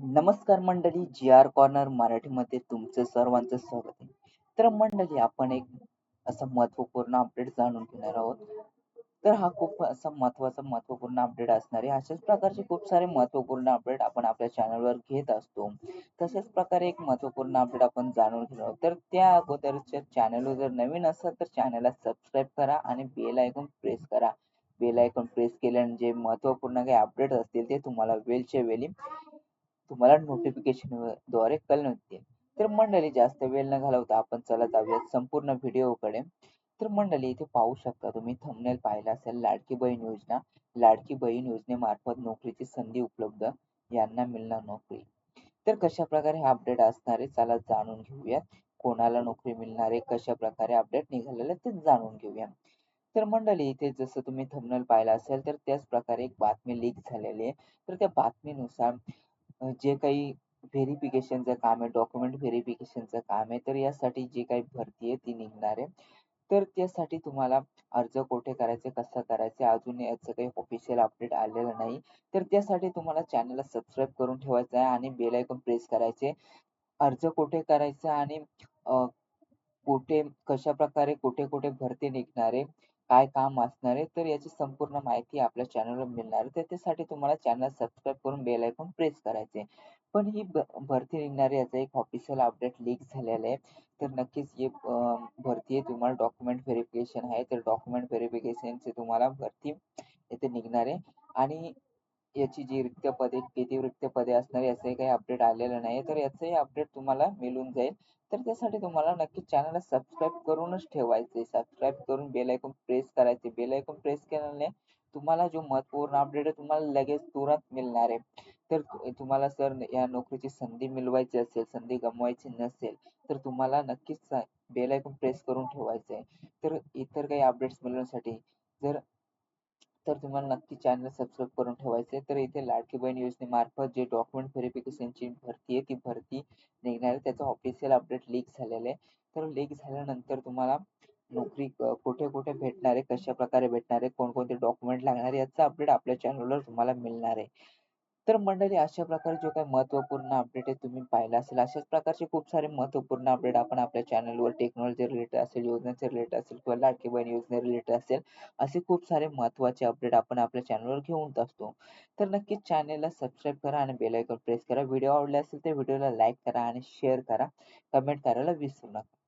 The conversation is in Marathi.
नमस्कार मंडळी जी आर कॉर्नर मराठीमध्ये तुमचं सर्वांचं स्वागत आहे. तर मंडळी आपण एक असा महत्त्वपूर्ण अपडेट जाणून घेणार आहोत. तर हा खूप असा महत्त्वाचा महत्त्वपूर्ण अपडेट असणार आहे. अशाच प्रकारचे खूप सारे महत्त्वपूर्ण अपडेट आपण आपल्या चॅनलवर घेत असतो. तशाच प्रकारे एक महत्त्वपूर्ण अपडेट आपण जाणून घेणार आहोत. तर त्या अगोदरच्या चॅनलवर जर नवीन असाल तर चॅनलला सबस्क्राईब करा आणि बेल आयकॉन प्रेस करा. बेल आयकॉन प्रेस केल्याने जे महत्त्वपूर्ण काही अपडेट असतील ते तुम्हाला वेळच्या वेळी तुम्हाला नोटिफिकेशनद्वारे कळवते तर मंडळी जास्त वेळ न घालवता आपण चला जाऊयात संपूर्ण व्हिडिओकडे तर मंडळी इथे पाहू शकता तुम्ही थंबनेल पाहिला असेल लाडकी बहीण योजना. लाडकी बहीण योजनेमार्फत नोकरीची संधी उपलब्ध यांना मिळणार नोकरी. तर कशा प्रकारे हा अपडेट असणारे चला जाणून घेऊयात. कोणाला नोकरी मिळणार आहे कशा प्रकारे अपडेट निघालेलं ते जाणून घेऊया. तर मंडळी इथे जसं तुम्ही थंबनेल पाहिला असेल तर त्याच प्रकारे एक बातमी लीक झालेली आहे. तर त्या बातमीनुसार जे काही व्हेरिफिकेशनचं काम आहे डॉक्युमेंट व्हेरिफिकेशनचं काम आहे तर यासाठी जी काही भरती आहे ती निघणार आहे. तर त्यासाठी तुम्हाला अर्ज कोठे करायचे कसं करायचे अजून याचं काही ऑफिशियल अपडेट आलेलं नाही. तर त्यासाठी तुम्हाला चॅनलला सबस्क्राईब करून ठेवायचं आहे आणि बेल आयकॉन प्रेस करायचे अर्ज कोठे करायचा आणि कुठे कशा प्रकारे कुठे कुठे भरती निघणार आहे काय काम असणार आहे तर याची संपूर्ण माहिती आपल्या चॅनलवर मिळणार आहे. तर त्यासाठी तुम्हाला चॅनल सबस्क्राईब करून बेल आयकॉन प्रेस करायचे पण ही भरती निघणारी याचा एक ऑफिशियल अपडेट लीक झालेला आहे. तर नक्कीच ही भरती आहे. तुम्हाला डॉक्युमेंट व्हेरिफिकेशन आहे. तर डॉक्युमेंट व्हेरिफिकेशनचे तुम्हाला भरती येथे निघणार आहे. आणि याची जी रिक्त पदे किती रिक्त पदे असणार याचंही काही अपडेट आलेलं नाही तर याचंही अपडेट तुम्हाला मिळून जाईल. तर त्यासाठी तुम्हाला नक्की चॅनलला सबस्क्राईब करूनच ठेवायचे सबस्क्राईब करून बेल आयकॉन प्रेस करायचे बेल आयकॉन प्रेस केल्याने तुम्हाला जो महत्त्वपूर्ण अपडेट आहे तुम्हाला लगेच तुरंत मिळणार आहे. तर तुम्हाला सर या नोकरीची संधी मिळवायची असेल संधी गमवायची नसेल तर तुम्हाला नक्कीच बेल आयकॉन प्रेस करून ठेवायचं आहे. तर इतर काही अपडेट्स मिळवण्यासाठी जर तर तुम्हाला नक्की चॅनल सबस्क्राईब करून ठेवायचे तर इथे लाडकी बहीण योजनेमार्फत जे डॉक्युमेंट व्हेरिफिकेशनची भरती आहे ती भरती निघणार आहे. त्याचं ऑफिशियल अपडेट लीक झालेलं आहे. तर लीक झाल्यानंतर तुम्हाला नोकरी कुठे कुठे भेटणार आहे कशा प्रकारे भेटणार आहे कोणकोणते डॉक्युमेंट लागणार आहे याचा अपडेट आपल्या चॅनलवर तुम्हाला मिळणार आहे. तर मंडळी अशा प्रकारे जो काही महत्त्वपूर्ण अपडेट आहे तुम्ही पाहिला असेल अशाच प्रकारचे खूप सारे महत्त्वपूर्ण अपडेट आपण आपल्या चॅनलवर टेक्नॉलॉजी रिलेटेड असेल योजनेचे रिलेटेड असेल किंवा लाडकी बहीण योजने रिलेटेड असेल असे खूप सारे महत्त्वाचे अपडेट आपण आपल्या चॅनलवर घेऊन असतो तर नक्कीच चॅनलला सबस्क्राईब करा आणि बेल आयकॉन प्रेस करा. व्हिडिओ आवडले असेल तर व्हिडिओला लाईक करा आणि शेअर करा. कमेंट करायला विसरू नका.